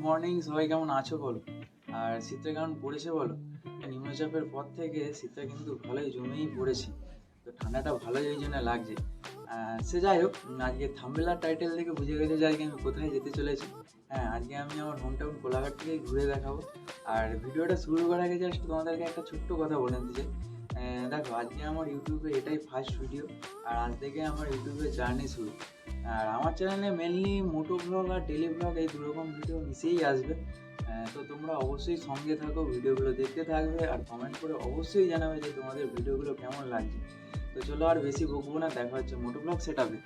Morning, সবাই কেমন আছো বলো? আর শীতটা কেমন পড়েছে বলো? নিম্নচাপের পর থেকে শীতটা কিন্তু ভালোই জমেই পড়েছে। তো ঠান্ডাটা ভালোই ওই জন্য লাগছে। সে যাই হোক, আজকে থাম্বেলার টাইটেল দেখে বুঝে গেছে যে আজকে আমি কোথায় যেতে চলেছি। হ্যাঁ আজকে আমি আমার হোম টাউন কোলাঘাট থেকে ঘুরে দেখাবো। আর ভিডিওটা শুরু করার আগে জাস্ট তোমাদেরকে একটা ছোট্ট কথা বলে দিতে চাই। দেখো, আজকে আমার ইউটিউবে এটাই ফার্স্ট ভিডিও আর আজ থেকে আমার ইউটিউবে জার্নি শুরু। আর আমার চ্যানেলে মেনলি মোটো ব্লগ আর ডেলি ব্লগ এই দুরকম ভিডিও মিশেই আসবে। তো তোমরা অবশ্যই সঙ্গে থাকো ভিডিওগুলো দেখতে থাকবে, আর কমেন্ট করে অবশ্যই জানাবে যে তোমাদের ভিডিওগুলো কেমন লাগছে। তো চলো আর বেশি বকবো না, দেখা হচ্ছে মোটো ব্লগ সেটাবে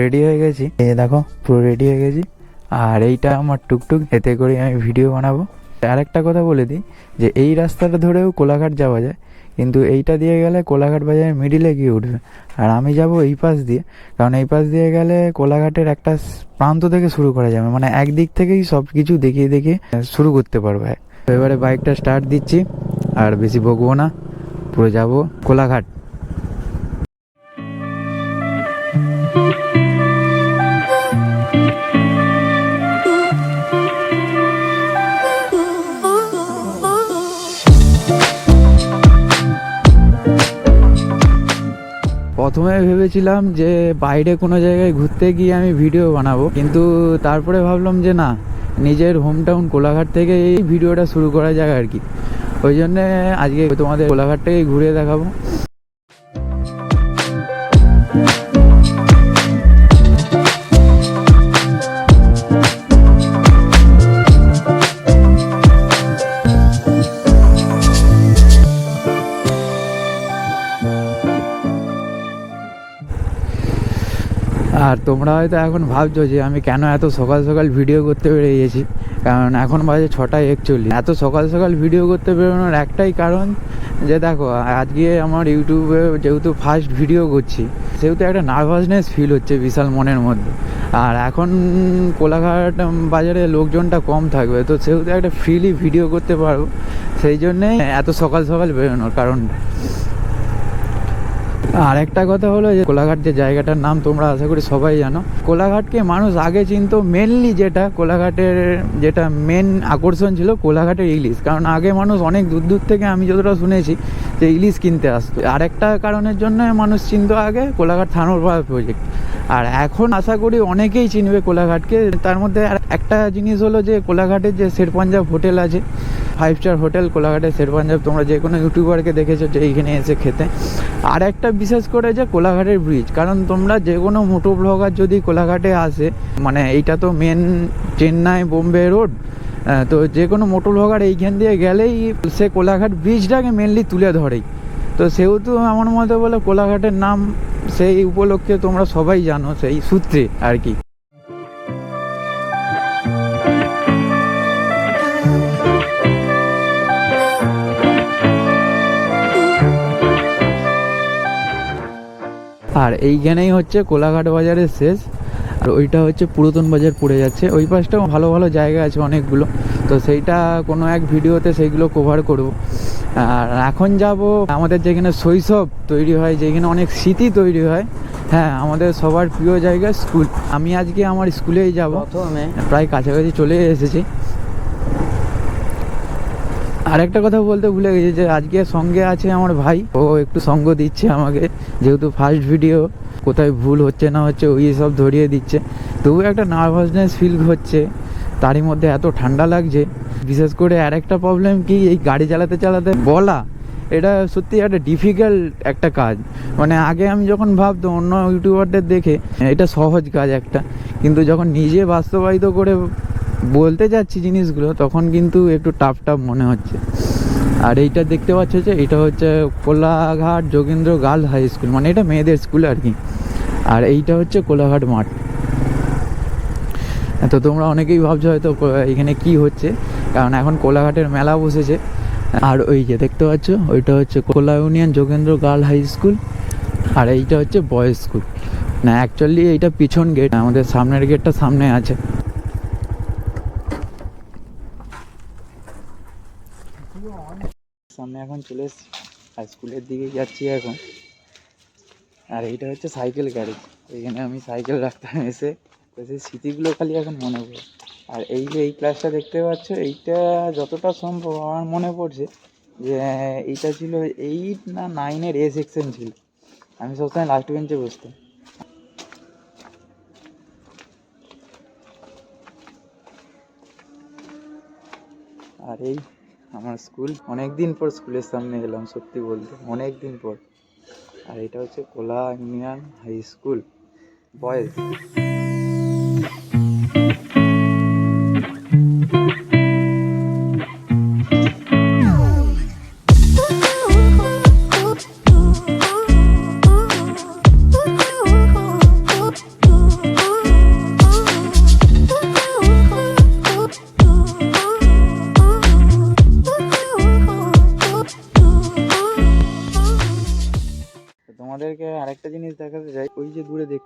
রেডি হয়ে গেছি? এই দেখো, পুরো রেডি হয়ে গেছি। আর এইটা আমার টুকটুক, এতে করে আমি ভিডিও বানাবো। আর একটা কথা বলে দিই, যে এই রাস্তাটা ধরেও কোলাঘাট যাওয়া যায়। কিন্তু এইটা দিয়ে গেলে কোলাঘাট বাজারের মিডিলে গিয়ে উঠবে। আর আমি যাব এই পাশ দিয়ে, কারণ এই পাশ দিয়ে গেলে কোলাঘাটের একটা প্রান্ত থেকে শুরু করা যাবে। মানে একদিক থেকেই সব কিছু দেখিয়ে দেখিয়ে শুরু করতে পারবে। এবারে বাইকটা স্টার্ট দিচ্ছি, আর বেশি বকবো না, পুরো যাব কোলাঘাট। প্রথমে ভেবেছিলাম যে বাইরে কোনো জায়গায় ঘুরতে গিয়ে আমি ভিডিও বানাবো, কিন্তু তারপরে ভাবলাম যে না, নিজের হোম টাউন কোলাঘাট থেকে এই ভিডিওটা শুরু করা যায় আর কি। ওই জন্যে আজকে তোমাদের কোলাঘাট থেকেই ঘুরে দেখাবো। আর তোমরা হয়তো এখন ভাবছ যে আমি কেন এত সকাল সকাল ভিডিও করতে বেরিয়ে গেছি কারণ এখন বাজে ছটা একচল্লিশ। এত সকাল সকাল ভিডিও করতে বেরোনোর একটাই কারণ যে দেখো, আজকে আমার ইউটিউবে যেহেতু ফার্স্ট ভিডিও করছি, সেহেতু একটা নার্ভাসনেস ফিল হচ্ছে বিশাল মনের মধ্যে। আর এখন কোলাঘাট বাজারে লোকজনটা কম থাকবে, তো সেহেতু একটা ফ্রিলি ভিডিও করতে পারব সেই জন্যে এত সকাল সকাল বেরোনোর কারণ আর একটা কথা হলো যে কোলাঘাট যে জায়গাটার নাম তোমরা আশা করি সবাই জানো। কোলাঘাটকে মানুষ আগে চিনতো মেনলি যেটা কোলাঘাটের যেটা মেন আকর্ষণ ছিল কোলাঘাটের ইলিশ। কারণ আগে মানুষ অনেক দূর দূর থেকে আমি যতটা শুনেছি যে ইলিশ কিনতে আসতো। আর একটা কারণের জন্য মানুষ চিনতো আগে কোলাঘাট থানোর প্রজেক্ট আর এখন আশা করি অনেকেই চিনবে কোলাঘাটকে। তার মধ্যে একটা জিনিস হলো যে কোলাঘাটের যে শের পাঞ্জাব হোটেল আছে ফাইভ স্টার হোটেল কোলাঘাটের শের পাঞ্জাব তোমরা যে কোনো ইউটিউবারকে দেখেছ যে এইখানে এসে খেতে। আর একটা বিশেষ করে যে কোলাঘাটের ব্রিজ কারণ তোমরা যে কোনো মোটো ব্লগার যদি কোলাঘাটে আসে মানে এইটা তো মেন চেন্নাই বোম্বে রোড তো যে কোনো মোটো ব্লগার এইখান দিয়ে গেলেই সে কোলাঘাট ব্রিজটাকে মেনলি তুলে ধরেই। তো সেহেতু আমার মতে বলে কোলাঘাটের নাম সেই উপলক্ষে তোমরা সবাই জানো, সেই সূত্রে আর কি। আর এইখানেই হচ্ছে কোলাঘাট বাজারের শেষ। আর ওইটা হচ্ছে পুরাতন বাজার পড়ে যাচ্ছে। ওই পাশটাও ভালো ভালো জায়গা আছে অনেকগুলো। তো সেইটা কোনো এক ভিডিওতে সেইগুলো কভার করব। আর এখন যাব আমাদের যেখানে শৈশব তৈরি হয় যেখানে অনেক স্মৃতি তৈরি হয় হ্যাঁ আমাদের সবার প্রিয় জায়গা স্কুল। আমি আজকে আমার স্কুলেই যাব। প্রথমে প্রায় কাছাকাছি চলে এসেছি। আর একটা কথা বলতে ভুলে গেছি যে আজকে সঙ্গে আছে আমার ভাই। ও একটু সঙ্গ দিচ্ছে আমাকে, যেহেতু ফার্স্ট ভিডিও কোথায় ভুল হচ্ছে না হচ্ছে, ওই সব ধরিয়ে দিচ্ছে। তবু একটা নার্ভাসনেস ফিল হচ্ছে, তারই মধ্যে এত ঠান্ডা লাগছে। বিশেষ করে আর একটা প্রবলেম কি, এই গাড়ি চালাতে চালাতে বলা, এটা সত্যি একটা ডিফিকাল্ট একটা কাজ। মানে আগে আমি যখন ভাবতাম অন্য ইউটিউবারদের দেখে, এটা সহজ কাজ একটা। কিন্তু যখন নিজে বাস্তবায়িত করে বলতে যাচ্ছি জিনিসগুলো, তখন কিন্তু একটু টাফ টাফ মনে হচ্ছে। আর এইটা দেখতে পাচ্ছ যে, এটা হচ্ছে Kolaghat Jogendra girls high school মানে এটা মেয়েদের স্কুল আর কি। আর এইটা হচ্ছে কোলাঘাট মাঠ। তো তোমরা অনেকেই ভাবছ হয়তো এখানে কি হচ্ছে, কারণ এখন কোলাঘাটের মেলা বসেছে। আর ওই যে দেখতে পাচ্ছ, ওইটা হচ্ছে Kola union Jogendra girl high school, আর এইটা হচ্ছে বয়েজ স্কুল। না অ্যাকচুয়ালি এইটা পিছন গেট আমাদের সামনের গেটটা সামনে আছে। সামনে এখন চলে এসছি। আর স্কুলের দিকে যাচ্ছি এখন। আর এইটা হচ্ছে সাইকেল গাড়ি। এখানে আমি সাইকেল রাখতাম এসে তো সেই স্মৃতিগুলো খালি এখন মনে পড়ে। আর এই যে এই ক্লাসটা দেখতে পাচ্ছ, এইটা যতটা সম্ভব আমার মনে পড়ছে যে, এইটা ছিল এইট না নাইনের এ সেকশন ছিল। আমি সবসময় লাস্ট বেঞ্চে বসতাম। আর এই আমার স্কুল। অনেক দিন পর স্কুলের সামনে এলাম, সত্যি বলতে। অনেক দিন পর। আর এটা হচ্ছে Kola union high school, boys.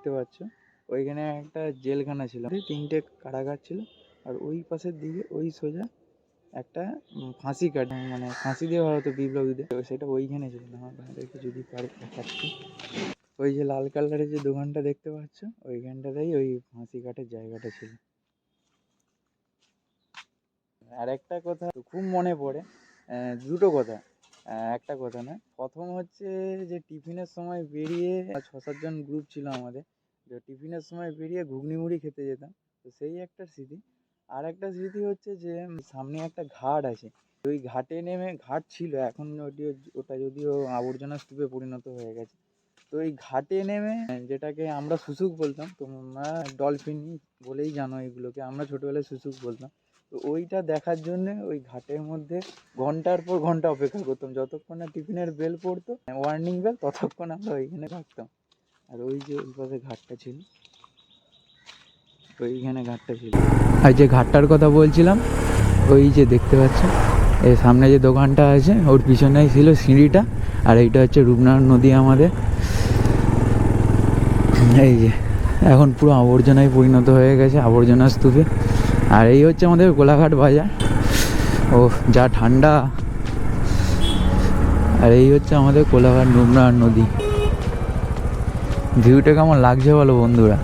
দেখতে পাচ্ছ। ওইখানে একটা জেলখানা ছিল। তিনটে কারাগার ছিল। আর ওই পাশের দিকে, ওই সোজা একটা ফাঁসি কাট মানে ফাঁসি দেওয়া হতো বিপ্লবীদের। সেটা ওইখানে ছিল না। তোমাদেরকে যদি পারে দেখাচ্ছি। ওই যে লাল কালারের যে দোকানটা দেখতে পাচ্ছ, ওইখানটাতেই ওই ফাঁসি কাটের জায়গাটা ছিল। আর একটা কথা, খুব মনে পড়ে দুটো কথা। একটা কথা না। প্রথম হচ্ছে যে টিফিনের সময় বেরিয়ে ছ সাতজন গ্রুপ ছিল আমাদের। তো টিফিনের সময় বেরিয়ে ঘুগনি মুড়ি খেতে যেতাম। তো সেই একটা স্মৃতি। আর একটা স্মৃতি হচ্ছে যে সামনে একটা ঘাট আছে। ওই ঘাটে নেমে, ঘাট ছিল, এখন ওটি ওটা যদিও আবর্জনা স্তূপে পরিণত হয়ে গেছে। তো এই ঘাটে নেমে যেটাকে আমরা শুশুক বলতাম, তোমরা ডলফিন বলেই জানো এগুলোকে। আমরা ছোটোবেলায় শুশুক বলতাম। তো ওইটা দেখার জন্য ওই ঘাটের মধ্যে ঘণ্টার পর ঘণ্টা অপেক্ষা করতাম। যতক্ষণ না টিফিনের বেল পড়তো ওয়ার্নিং বেল ততক্ষণ আমরা ওইখানে থাকতাম। আর ওই যে ওই পাশে ঘাটটা ছিল, ওইখানে ঘাটটা ছিল। আর যে ঘাটটার কথা বলছিলাম, ওই যে দেখতে পাচ্ছ এই সামনে যে দোকানটা আছে, ওর পিছনেই ছিল সিঁড়িটা, আর এইটা হচ্ছে রূপনারায়ণ নদী আমাদের। এই যে, এখন পুরো আবর্জনায় পরিণত হয়ে গেছে, আবর্জনা স্তূপে। আর এই হচ্ছে আমাদের কোলাঘাট বাজার। ও যা ঠান্ডা। আর এই হচ্ছে আমাদের কোলাঘাট রূপনারায়ণ নদী। ভিউটা কেমন লাগছে বলো বন্ধুরা?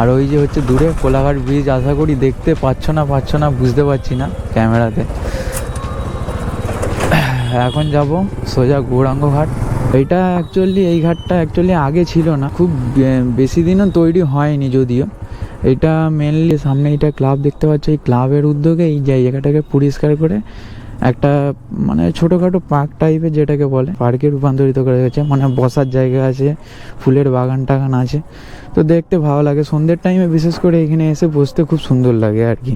আর ওই যে হচ্ছে দূরে কোলাঘাট ব্রিজ আশা করি দেখতে পাচ্ছ না পাচ্ছ না বুঝতে পারছি না ক্যামেরাতে। এখন যাব সোজা গৌরাঙ্গ ঘাট। এইটা অ্যাকচুয়ালি এই ঘাটটা অ্যাকচুয়ালি আগে ছিল না। খুব বেশি দিনও তৈরি হয়নি যদিও। এটা মেনলি সামনে এটা ক্লাব দেখতে পাচ্ছ, এই ক্লাবের উদ্যোগে এই জায়গাটাকে পরিষ্কার করে একটা মানে ছোটোখাটো পার্ক টাইপের যেটাকে বলে পার্কে রূপান্তরিত করে হয়েছে। মানে বসার জায়গা আছে, ফুলের বাগান টাগান আছে। তো দেখতে ভালো লাগে। সন্ধ্যের টাইমে বিশেষ করে এখানে এসে বসতে খুব সুন্দর লাগে আর কি।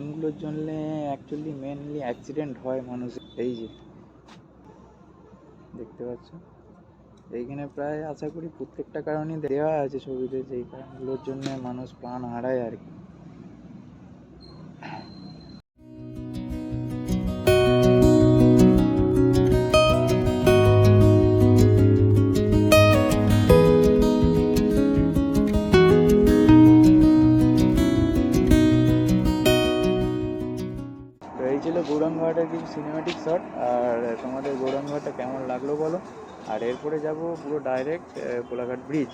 কারণগুলোর জন্য অ্যাকচুয়ালি মেনলি অ্যাক্সিডেন্ট হয় মানুষের। এই যে, দেখতে পাচ্ছ? এইখানে প্রায় আশা করি প্রত্যেকটা কারণই দেওয়া আছে ছবিতে, যেই কারণগুলোর জন্য মানুষ প্রাণ হারায় আর কি। এরপরে যাব পুরো ডাইরেক্ট কোলাঘাট ব্রিজ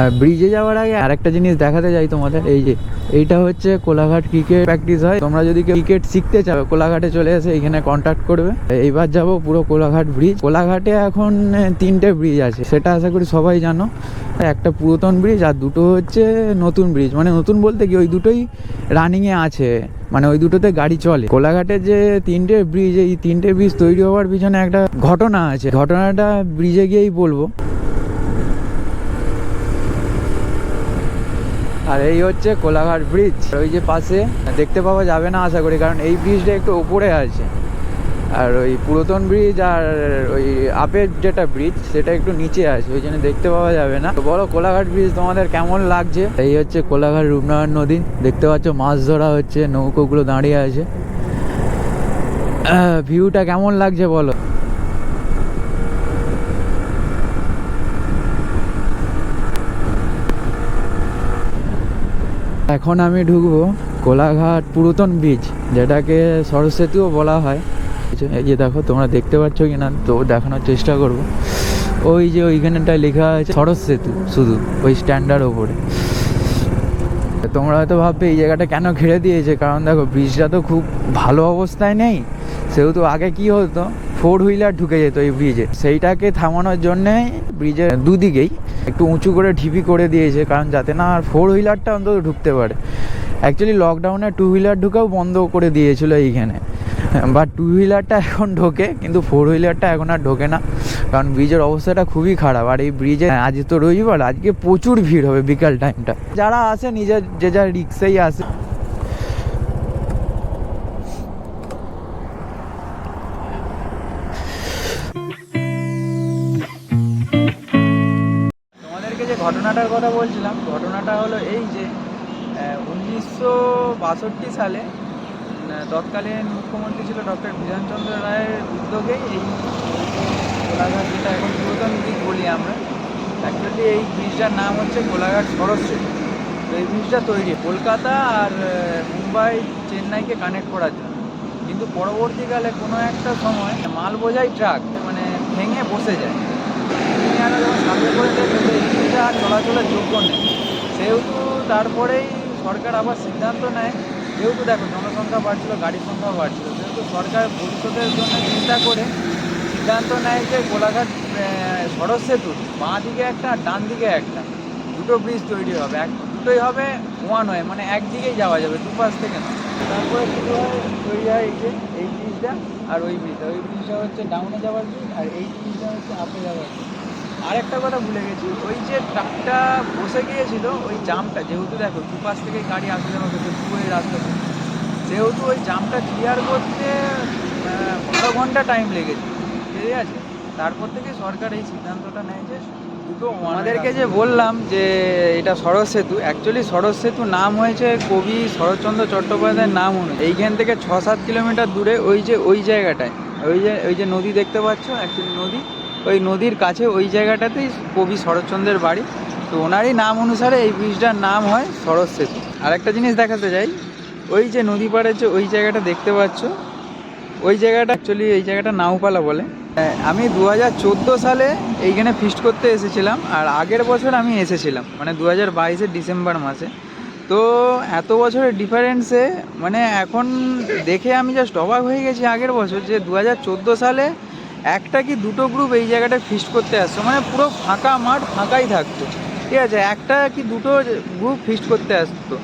আর ব্রিজে যাওয়ার আগে আরেকটা জিনিস দেখাতে যাই তোমাদের, এই যে, এইটা হচ্ছে কোলাঘাট ক্রিকেট প্র্যাকটিস হয়। তোমরা যদি ক্রিকেট শিখতে চাও, কোলাঘাটে চলে এসে এখানে কন্ট্যাক্ট করবে। এইবার যাব পুরো কোলাঘাট ব্রিজ কোলাঘাটে এখন তিনটে ব্রিজ আছে, সেটা আশা করি সবাই জানো। একটা পুরাতন ব্রিজ আর দুটো হচ্ছে নতুন ব্রিজ মানে নতুন বলতে কি, ওই দুটোই রানিংয়ে আছে। মানে ওই দুটোতে গাড়ি চলে। কোলাঘাটে যে তিনটে ব্রিজ এই তিনটে ব্রিজ তৈরি হওয়ার পিছনে একটা ঘটনা আছে। ঘটনাটা ব্রিজে গিয়েই বলব। আর এই হচ্ছে কোলাঘাট ব্রিজ ওই যে পাশে দেখতে পাওয়া যাবে না আশা করি, কারণ এই ব্রিজটা একটু উপরে আছে। আর ওই পুরাতন ব্রিজ আর ওই আপের যেটা ব্রিজ সেটা একটু নিচে আছে, ওই জন্য দেখতে পাওয়া যাবে না। তো বলো, কোলাঘাট ব্রিজ তোমাদের কেমন লাগছে? এই হচ্ছে কোলাঘাট রূপনগর নদী, দেখতে পাচ্ছ মাছ ধরা হচ্ছে, নৌকোগুলো দাঁড়িয়ে আছে। ভিউটা কেমন লাগছে বলো? এখন আমি ঢুকবো কোলাঘাট পুরাতন ব্রিজ যেটাকে সরস্বতীও বলা হয়। এই যে দেখো, তোমরা দেখতে পাচ্ছ কি না তো দেখানোর চেষ্টা করব। ওই যে ওইখানেটায় লেখা আছে, সরস সেতু, শুধু, ওই স্ট্যান্ডার ওপরে। তোমরা হয়তো ভাববে, এই জায়গাটা কেন ঘিরে দিয়েছে? কারণ দেখো ব্রিজটা তো খুব ভালো অবস্থায় নেই। সেহেতু আগে কি হতো ফোর হুইলার ঢুকে যেত এই ব্রিজে সেইটাকে থামানোর জন্যে ব্রিজের দুদিকেই একটু উঁচু করে ঢিপি করে দিয়েছে, কারণ যাতে না আর ফোর হুইলারটা অন্তত ঢুকতে পারে। অ্যাকচুয়ালি লকডাউনে টু হুইলার ঢুকেও বন্ধ করে দিয়েছিল এইখানে। বাট টু হুইলারটা এখন ঢোকে, কিন্তু ফোর হুইলারটা এখন আর ঢোকে না। কারণ ব্রিজের অবস্থাটা খুবই খারাপ। আর এই ব্রিজে আজ তো রবিবার, আজকে প্রচুর ভিড় হবে বিকাল টাইমটা যারা আসে, নিজের, যে যার রিক্সেই আসে। ঘটনাটার কথা বলছিলাম, ঘটনাটা হলো এই যে উনিশশো বাষট্টি সালে তৎকালীন মুখ্যমন্ত্রী ছিল ডক্টর বিধানচন্দ্র রায়ের উদ্যোগে এই কোলাঘাট যেটা এখন পুরাতন ব্রিজ বলি আমরা। অ্যাকচুয়ালি এই ব্রিজটার নাম হচ্ছে কোলাঘাট সরস্বতী। তো এই ব্রিজটা তৈরি কলকাতা আর মুম্বাই চেন্নাইকে কানেক্ট করার জন্য। কিন্তু পরবর্তীকালে কোনো একটা সময় মাল বোঝাই ট্রাক মানে ভেঙে বসে যায়। ইঞ্জিনিয়াররা যখন সার্ভে করে দেখে যে এই ব্রিজটা চলাচলের যোগ্য নেই। সেহেতু তারপরেই সরকার আবার সিদ্ধান্ত নেয় যেহেতু দেখো জনসংখ্যা বাড়ছিল গাড়ির সংখ্যা বাড়ছিল সেহেতু সরকার ভবিষ্যতের জন্য চিন্তা করে সিদ্ধান্ত নেয় যে কোলাঘাট আহ, সড়ক সেতু বাঁ দিকে একটা ডান দিকে একটা দুটো ব্রিজ তৈরি হবে এক দুটোই হবে ওয়ান হয় মানে একদিকেই যাওয়া যাবে দুপাশ থেকে না তারপরে শুরু হয়? তৈরি হয় এই যে এই ব্রিজটা আর ওই ব্রিজটা ওই ব্রিজটা হচ্ছে ডাউনে যাওয়ার ব্রিজ আর এই ব্রিজটা হচ্ছে আপে যাওয়ার ব্রিজ আরেকটা কথা ভুলে গেছি। ওই যে ট্রাকটা বসে গিয়েছিল ওই জামটা যেহেতু দেখো দুপাশ থেকে গাড়ি আসতে যাওয়া হতো দুপুরের রাস্তা যেহেতু ওই জামটা ক্লিয়ার করতে বারো ঘণ্টা টাইম লেগেছে ঠিক আছে? তারপর থেকে সরকার এই সিদ্ধান্তটা নেয় যে দুটো আমাদেরকে যে বললাম যে এটা সরস সেতু অ্যাকচুয়ালি সরস সেতু নাম হয়েছে কবি শরৎচন্দ্র চট্টোপাধ্যায়ের নাম অনুযায়ী এইখান থেকে ছ সাত কিলোমিটার দূরে ওই যে ওই জায়গাটায় ওই যে ওই যে নদী দেখতে পাচ্ছ অ্যাকচুয়ালি নদী। ওই নদীর কাছে ওই জায়গাটাতেই কবি শরৎচন্দ্রের বাড়ি। তো ওনারই নাম অনুসারে এই ব্রিজটার নাম হয় শরৎ সেতু। আর একটা জিনিস দেখাতে যাই ওই যে নদী পাড়ের যে ওই জায়গাটা দেখতে পাচ্ছ ওই জায়গাটা অ্যাকচুয়ালি এই জায়গাটা নাউপালা বলে। আহ, আমি দু হাজার চোদ্দ সালে এইখানে ফিস্ট করতে এসেছিলাম আর আগের বছর আমি এসেছিলাম মানে দু হাজার ডিসেম্বর মাসে। তো এত বছরের ডিফারেন্সে মানে এখন দেখে আমি জাস্ট অবাক হয়ে গেছি আগের বছর যে দু হাজার চোদ্দ সালে একটা কি দুটো গ্রুপ এই জায়গাটায় ফিস্ট করতে আসতো মানে পুরো ফাঁকা মাঠ ফাঁকাই থাকতো। ঠিক আছে, একটা কি দুটো গ্রুপ ফিস্ট করতে আসতো।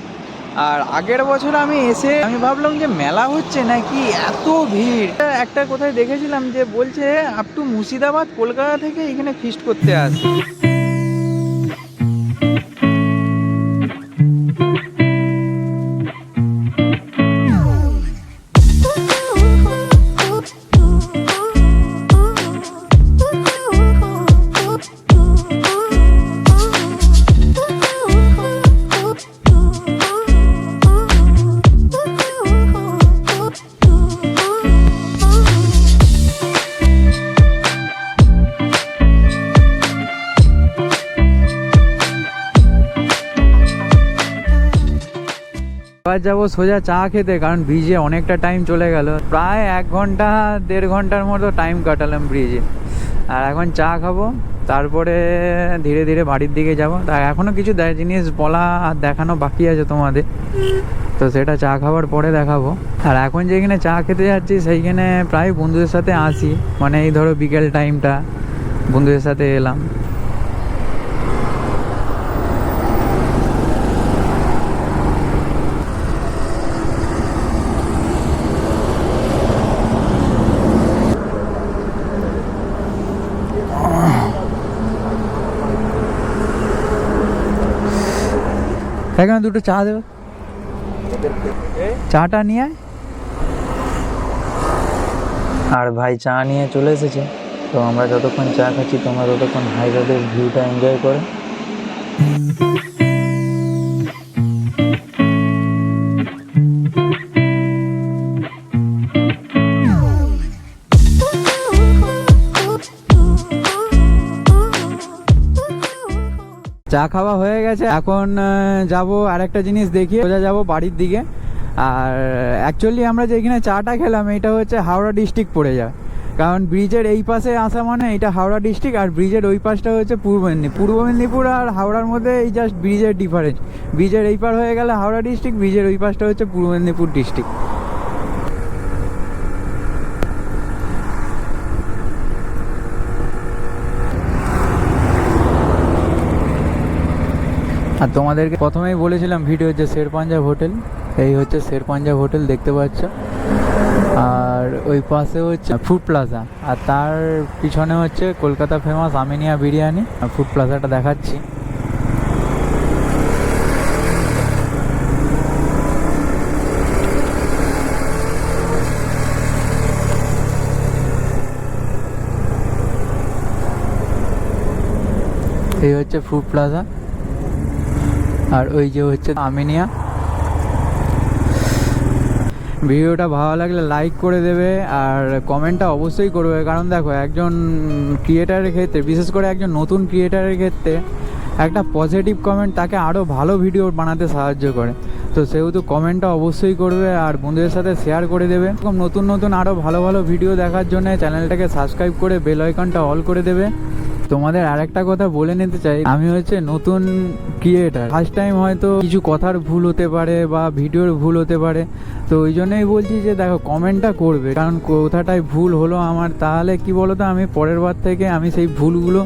আর আগের বছর আমি এসে আমি ভাবলাম যে মেলা হচ্ছে নাকি এত ভিড়। একটা কোথায় দেখেছিলাম যে বলছে আপ টু মুর্শিদাবাদ, কলকাতা থেকে এখানে ফিস্ট করতে আসে। যাব সোজা চা খেতে, কারণ ব্রিজে অনেকটা টাইম চলে গেল। প্রায় এক ঘণ্টা, দেড় ঘণ্টার মতো টাইম কাটালাম ব্রিজে আর এখন চা খাব, তারপরে ধীরে ধীরে বাড়ির দিকে যাব। তা এখনও কিছু জিনিস বলা আর দেখানো বাকি আছে তোমাদের। তো সেটা চা খাওয়ার পরে দেখাবো। আর এখন যেখানে চা খেতে যাচ্ছি, সেইখানে প্রায় বন্ধুদের সাথে আসি। মানে এই ধরো বিকেল টাইমটা বন্ধুদের সাথে এলাম। এখানে দুটো চা দেবে। চাটা নিয়ে আর ভাই চা নিয়ে চলে এসেছে। তো আমরা যতক্ষণ চা খাচ্ছি, তোমরা ততক্ষণ রোডের ভিউটা এনজয় করো। চা খাওয়া হয়ে গেছে। এখন যাব আর একটা জিনিস দেখি সোজা যাব বাড়ির দিকে। আর অ্যাকচুয়ালি আমরা যেখানে চাটা খেলাম, এটা হচ্ছে হাওড়া ডিস্ট্রিক্ট পড়ে যায়। কারণ ব্রিজের এই পাশে আসা মানে এটা হাওড়া ডিস্ট্রিক্ট আর ব্রিজের ওই পাশটা হচ্ছে পূর্ব মেদিনীপুর। পূর্ব মেদিনীপুর আর হাওড়ার মধ্যে এই জাস্ট ব্রিজের ডিফারেন্স ব্রিজের এই পার হয়ে গেলে হাওড়া ডিস্ট্রিক্ট ব্রিজের ওই পাশটা হচ্ছে পূর্ব মেদিনীপুর ডিস্ট্রিক্ট আর তোমাদেরকে প্রথমেই বলেছিলাম ভিডিও যে শের পাঞ্জাব হোটেল। এই হচ্ছে শের পাঞ্জাব হোটেল, দেখতে পাচ্ছ। আর ওই পাশে হচ্ছে ফুড প্লাজা। আর তার পিছনে হচ্ছে কলকাতা ফেমাস আমিনিয়া বিরিয়ানি। ফুড প্লাজাটা দেখাচ্ছি। এই হচ্ছে ফুড প্লাজা। আর ওই যে হচ্ছে আমিনিয়া। ভিডিওটা ভালো লাগলে লাইক করে দেবে আর কমেন্টটা অবশ্যই করবে। কারণ দেখো, একজন ক্রিয়েটারের ক্ষেত্রে, বিশেষ করে একজন নতুন ক্রিয়েটারের ক্ষেত্রে, একটা পজিটিভ কমেন্ট তাকে আরও ভালো ভিডিও বানাতে সাহায্য করে। তো সেহেতু কমেন্টটা অবশ্যই করবে আর বন্ধুদের সাথে শেয়ার করে দেবে। নতুন নতুন আরও ভালো ভালো ভিডিও দেখার জন্য চ্যানেলটাকে সাবস্ক্রাইব করে বেল আইকনটা অল করে দেবে। তোমাদের আরেকটা কথা বলে নিতে চাই। আমি হচ্ছে নতুন ক্রিয়েটার ফার্স্ট টাইম হয়তো কিছু কথার ভুল হতে পারে বা ভিডিওর ভুল হতে পারে। তো ওই জন্যই বলছি যে, দেখো কমেন্টটা করবে। কারণ কোথাটায় ভুল হলো আমার, তাহলে কি বলো তো আমি পরের বার থেকে আমি সেই ভুলগুলো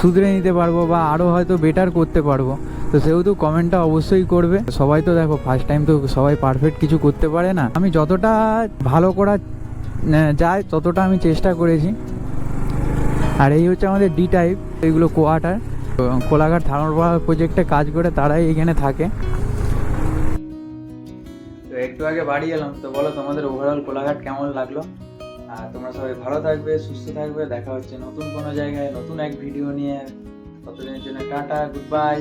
শুধরে নিতে পারব বা আরও হয়তো বেটার করতে পারব। তো সেহেতু কমেন্টটা অবশ্যই করবে। সবাই তো দেখো ফার্স্ট টাইম তো সবাই পারফেক্ট কিছু করতে পারে না। আমি যতটা ভালো করা যায়, ততটা আমি চেষ্টা করেছি। আর এই হচ্ছে আমাদের ডি টাইপ এইগুলো কোয়ার্টার। কোলাঘাট থার্মাল পাওয়ার প্রজেক্টে কাজ করে তারাই এখানে থাকে। তো একটু আগে বাড়ি এলাম, তো বলো তোমাদের ওভারঅল কোলাঘাট কেমন লাগল? আর তোমরা সবাই ভালো থাকবে, সুস্থ থাকবে, দেখা হচ্ছে নতুন কোনো জায়গায়, নতুন এক ভিডিও নিয়ে। ততদিনের জন্য টাটা গুড বাই